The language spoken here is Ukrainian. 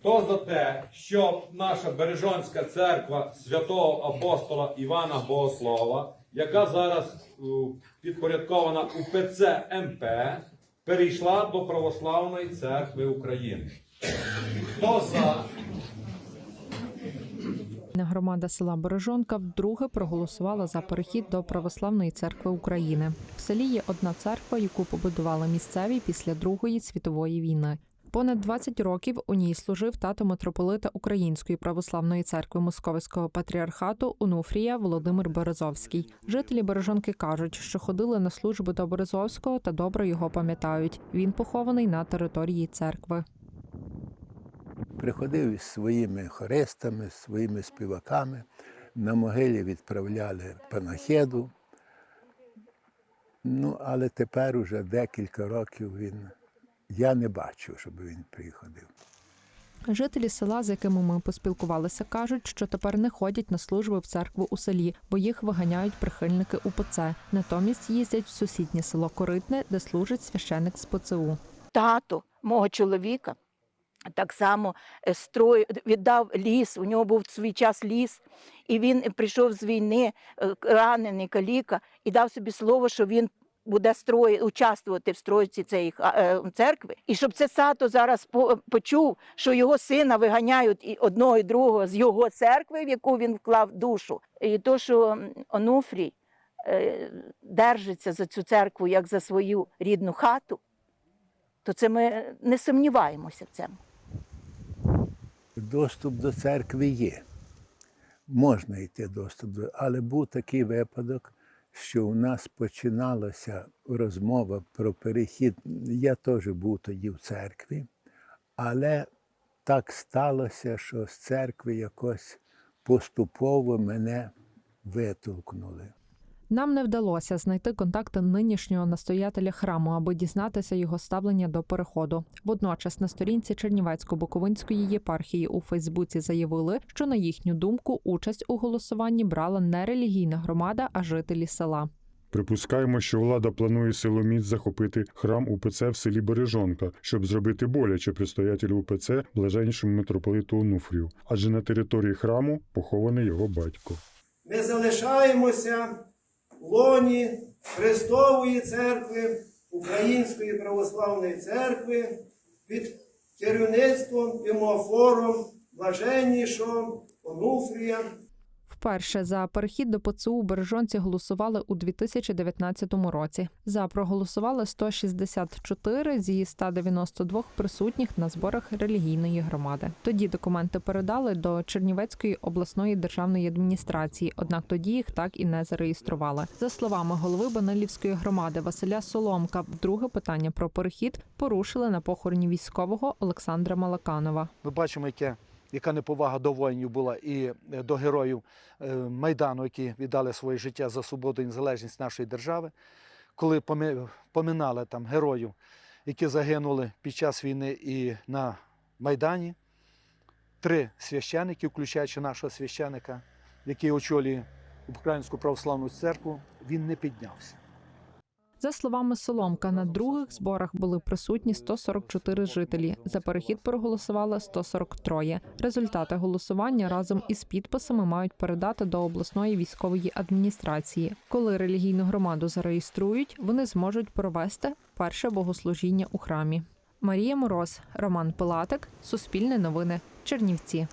Хто за те, щоб наша Бережонська церква святого апостола Івана Богослова, яка зараз підпорядкована УПЦ МП, перейшла до Православної церкви України? Хто за? Громада села Бережонка вдруге проголосувала за перехід до Православної церкви України. В селі є одна церква, яку побудували місцеві після Другої світової війни. Понад 20 років у ній служив тато митрополита Української православної церкви Московського патріархату Онуфрія Володимир Березовський. Жителі Бережонки кажуть, що ходили на службу до Березовського та добре його пам'ятають. Він похований на території церкви. приходив із своїми хористами, своїми співаками. На могилі відправляли панахиду. Ну, але тепер уже декілька років він. Я не бачу, щоб він приходив. Жителі села, з якими ми поспілкувалися, кажуть, що тепер не ходять на служби в церкву у селі, бо їх виганяють прихильники УПЦ. Натомість їздять в сусіднє село Коритне, де служить священик з ПЦУ. тато мого чоловіка так само е, строй, віддав ліс, у нього був в свій час ліс, і він прийшов з війни, е, ранений каліка, і дав собі слово, що він буде строї, участвувати в стройці цієї е, церкви. І щоб це сато зараз почув, що його сина виганяють і одного і другого з його церкви, в яку він вклав душу. І то, що Онуфрій е, держиться за цю церкву як за свою рідну хату, то це ми не сумніваємося в цьому. Доступ до церкви є. Можна йти доступ до, але був такий випадок, що у нас починалася розмова про перехід. Я теж був тоді в церкві, але так сталося, що з церкви якось поступово мене витолкнули. Нам не вдалося знайти контакти нинішнього настоятеля храму, аби дізнатися його ставлення до переходу. Водночас на сторінці Чернівецько-Буковинської єпархії у Фейсбуці заявили, що на їхню думку участь у голосуванні брала не релігійна громада, а жителі села. Припускаємо, що влада планує силоміць захопити храм УПЦ в селі Бережонка, щоб зробити боляче предстоятелю УПЦ блаженнішому митрополиту Онуфрію, адже на території храму похований його батько. Ми залишаємося лоні Христової церкви, Української православної церкви під керівництвом і мофором блаженнішого Онуфрія Вперше за перехід до ПЦУ Бережонці голосували у 2019 році. За проголосували 164 зі 192 присутніх на зборах релігійної громади. Тоді документи передали до Чернівецької обласної державної адміністрації, однак тоді їх так і не зареєстрували. За словами голови Банилівської громади Василя Соломка, друге питання про перехід порушили на похороні військового Олександра Малаканова. Ми бачимо, яке, яка неповага до воїнів була і е, до героїв е, Майдану, які віддали своє життя за свободу і незалежність нашої держави. Коли поминали там героїв, які загинули під час війни і на Майдані, три священики, включаючи нашого священика, який очолює Українську православну церкву, він не піднявся. За словами Соломка, на других зборах були присутні 144 жителі. За перехід проголосували 143. Результати голосування разом із підписами мають передати до обласної військової адміністрації. Коли релігійну громаду зареєструють, вони зможуть провести перше богослужіння у храмі. Марія Мороз, Роман Пилатик, Суспільне новини, Чернівці.